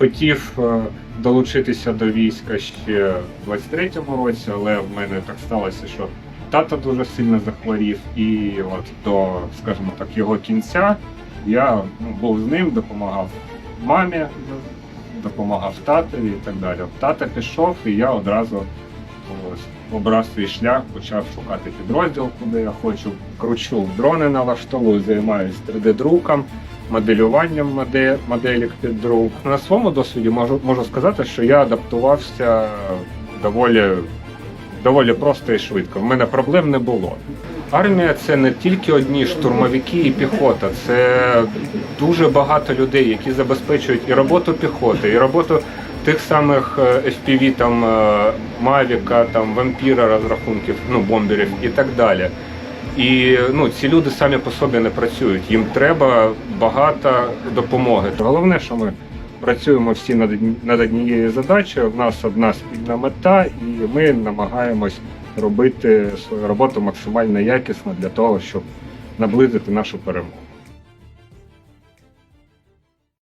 Хотів е, долучитися до війська ще в 23-му році, але в мене так сталося, що тато дуже сильно захворів, і от до, скажімо так, його кінця я ну, був з ним, допомагав мамі, допомагав татові і так далі. Тата пішов, і я одразу обрав свій шлях, почав шукати підрозділ, куди я хочу. Кручу дрони налаштовую, займаюся 3D-друком, моделюванням моделік під друк. На своєму досвіді можу, можу сказати, що я адаптувався доволі, доволі просто і швидко. В мене проблем не було. Армія це не тільки одні штурмовики і піхота, це дуже багато людей, які забезпечують і роботу піхоти, і роботу тих самих е, FPV, там е, Мавіка, там вампіра розрахунків, ну бомберів і так далі. І ну, ці люди самі по собі не працюють. Їм треба багато допомоги. Головне, що ми працюємо всі над, над однією задачею. В нас одна спільна мета, і ми намагаємось робити свою роботу максимально якісно для того, щоб наблизити нашу перемогу.